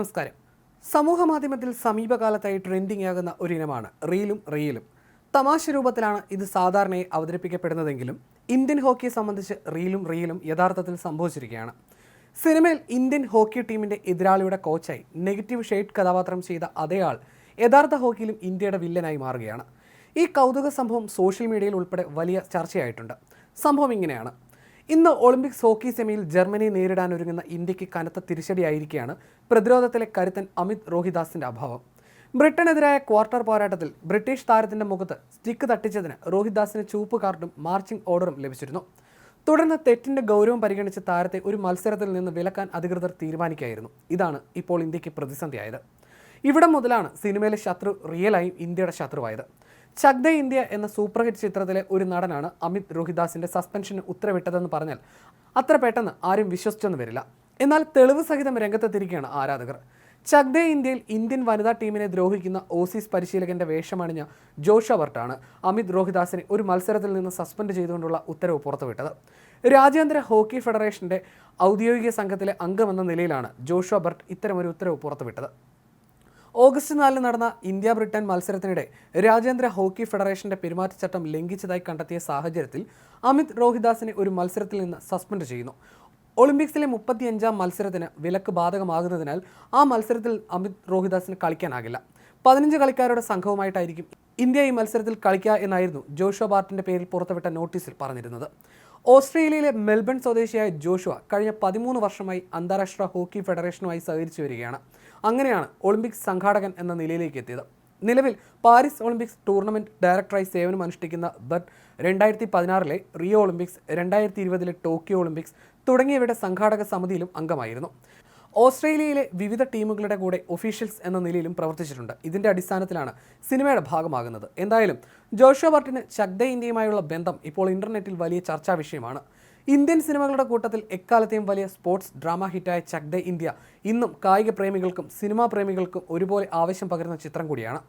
നമസ്കാരം. സമൂഹ മാധ്യമത്തിൽ സമീപകാലത്തായി ട്രെൻഡിംഗ് ആകുന്ന ഒരിനമാണ്. റീലും റീലും. തമാശ രൂപത്തിലാണ് ഇത് സാധാരണയായി അവതരിപ്പിക്കപ്പെടുന്നതെങ്കിലും ഇന്ത്യൻ ഹോക്കിയെ സംബന്ധിച്ച് റീലും റീലും യഥാർത്ഥത്തിൽ സംഭവിച്ചിരിക്കുകയാണ്. സിനിമയിൽ ഇന്ത്യൻ ഹോക്കി ടീമിന്റെ എതിരാളിയുടെ കോച്ചായി നെഗറ്റീവ് ഷെയ്ഡ് കഥാപാത്രം ചെയ്ത അതേയാൾ യഥാർത്ഥ ഹോക്കിയിലും ഇന്ത്യയുടെ വില്ലനായി മാറുകയാണ്. ഈ കൗതുക സംഭവം സോഷ്യൽ മീഡിയയിൽ ഉൾപ്പെടെ വലിയ ചർച്ചയായിട്ടുണ്ട്. സംഭവം ഇങ്ങനെയാണ്. ഇന്ന് ഒളിമ്പിക്സ് ഹോക്കി സെമിയിൽ ജർമ്മനി നേരിടാൻ ഒരുങ്ങുന്ന ഇന്ത്യയ്ക്ക് കനത്ത തിരിച്ചടിയായിരിക്കുകയാണ് പ്രതിരോധത്തിലെ കരുത്തൻ അമിത് റോഹിദാസിന്റെ അഭാവം. ബ്രിട്ടനെതിരായ ക്വാർട്ടർ പോരാട്ടത്തിൽ ബ്രിട്ടീഷ് താരത്തിന്റെ മുഖത്ത് സ്റ്റിക്ക് തട്ടിച്ചതിന് റോഹിദാസിന് ചുവപ്പ് കാർഡും മാർച്ചിംഗ് ഓർഡറും ലഭിച്ചിരുന്നു. തുടർന്ന് തെറ്റിന്റെ ഗൗരവം പരിഗണിച്ച് താരത്തെ ഒരു മത്സരത്തിൽ നിന്ന് വിലക്കാൻ അധികൃതർ തീരുമാനിക്കുകയായിരുന്നു. ഇതാണ് ഇപ്പോൾ ഇന്ത്യയ്ക്ക് പ്രതിസന്ധിയായത്. ഇവിടെ മുതലാണ് സിനിമയിലെ ശത്രു റിയലായും ഇന്ത്യയുടെ ശത്രുവായത്. ചക് ദേ ഇന്ത്യ എന്ന സൂപ്പർ ഹിറ്റ് ചിത്രത്തിലെ ഒരു നടനാണ് അമിത് രോഹിദാസിന്റെ സസ്പെൻഷന് ഉത്തരവിട്ടതെന്ന് പറഞ്ഞാൽ അത്ര പെട്ടെന്ന് ആരും വിശ്വസിച്ചെന്ന് വരില്ല. എന്നാൽ തെളിവ് സഹിതം രംഗത്തെത്തിരിക്കുകയാണ് ആരാധകർ. ചഗ്ദേ ഇന്ത്യയിൽ ഇന്ത്യൻ വനിതാ ടീമിനെ ദ്രോഹിക്കുന്ന ഓസീസ് പരിശീലകന്റെ വേഷമണിഞ്ഞ ജോഷ വർട്ടാണ് അമിത് രോഹിദാസിനെ ഒരു മത്സരത്തിൽ നിന്ന് സസ്പെൻഡ് ചെയ്തുകൊണ്ടുള്ള ഉത്തരവ് പുറത്തുവിട്ടത്. രാജ്യാന്തര ഹോക്കി ഫെഡറേഷന്റെ ഔദ്യോഗിക സംഘത്തിലെ അംഗമെന്ന നിലയിലാണ് ജോഷുവ ബർട്ട് ഇത്തരമൊരു ഉത്തരവ് പുറത്തുവിട്ടത്. ഓഗസ്റ്റ് നാലിന് നടന്ന ഇന്ത്യ ബ്രിട്ടൻ മത്സരത്തിനിടെ രാജ്യാന്തര ഹോക്കി ഫെഡറേഷന്റെ പെരുമാറ്റച്ചട്ടം ലംഘിച്ചതായി കണ്ടെത്തിയ സാഹചര്യത്തിൽ അമിത് റോഹിദാസിനെ ഒരു മത്സരത്തിൽ നിന്ന് സസ്പെൻഡ് ചെയ്യുന്നു. ഒളിമ്പിക്സിലെ മുപ്പത്തിയഞ്ചാം മത്സരത്തിന് വിലക്ക് ബാധകമാകുന്നതിനാൽ ആ മത്സരത്തിൽ അമിത് റോഹിദാസിന് കളിക്കാനാകില്ല. പതിനഞ്ച് കളിക്കാരുടെ സംഘവുമായിട്ടായിരിക്കും ഇന്ത്യ ഈ മത്സരത്തിൽ കളിക്കുക എന്നായിരുന്നു ജോഷോ ബാർട്ടിന്റെ പേരിൽ പുറത്തുവിട്ട നോട്ടീസിൽ പറഞ്ഞിരുന്നത്. ഓസ്ട്രേലിയയിലെ മെൽബൺ സ്വദേശിയായ ജോഷുവ കഴിഞ്ഞ പതിമൂന്ന് വർഷമായി അന്താരാഷ്ട്ര ഹോക്കി ഫെഡറേഷനുമായി സഹകരിച്ചു വരികയാണ്. അങ്ങനെയാണ് ഒളിമ്പിക്സ് സംഘാടകൻ എന്ന നിലയിലേക്ക് എത്തിയത്. നിലവിൽ പാരീസ് ഒളിമ്പിക്സ് ടൂർണമെന്റ് ഡയറക്ടറായി സേവനം അനുഷ്ഠിക്കുന്ന ബട്ട് രണ്ടായിരത്തി പതിനാറിലെ റിയോ ഒളിമ്പിക്സ് രണ്ടായിരത്തി ഇരുപതിലെ ടോക്കിയോ ഒളിമ്പിക്സ് തുടങ്ങിയവയുടെ സംഘാടക സമിതിയിലും അംഗമായിരുന്നു. ഓസ്ട്രേലിയയിലെ വിവിധ ടീമുകളുടെ കൂടെ ഒഫീഷ്യൽസ് എന്ന നിലയിലും പ്രവർത്തിച്ചിട്ടുണ്ട്. ഇതിന്റെ അടിസ്ഥാനത്തിലാണ് സിനിമയുടെ ഭാഗമാകുന്നത്. എന്തായാലും ജോഷോ ബർട്ടിന് ചക്ദ ഇന്ത്യയുമായുള്ള ബന്ധം ഇപ്പോൾ ഇന്റർനെറ്റിൽ വലിയ ചർച്ചാ വിഷയമാണ്. ഇന്ത്യൻ സിനിമകളുടെ കൂട്ടത്തിൽ എക്കാലത്തെയും വലിയ സ്പോർട്സ് ഡ്രാമ ഹിറ്റായ ചക് ദേ ഇന്ത്യ ഇന്നും കായിക പ്രേമികൾക്കും സിനിമാ പ്രേമികൾക്കും ഒരുപോലെ ആവശ്യം പകരുന്ന ചിത്രം കൂടിയാണ്.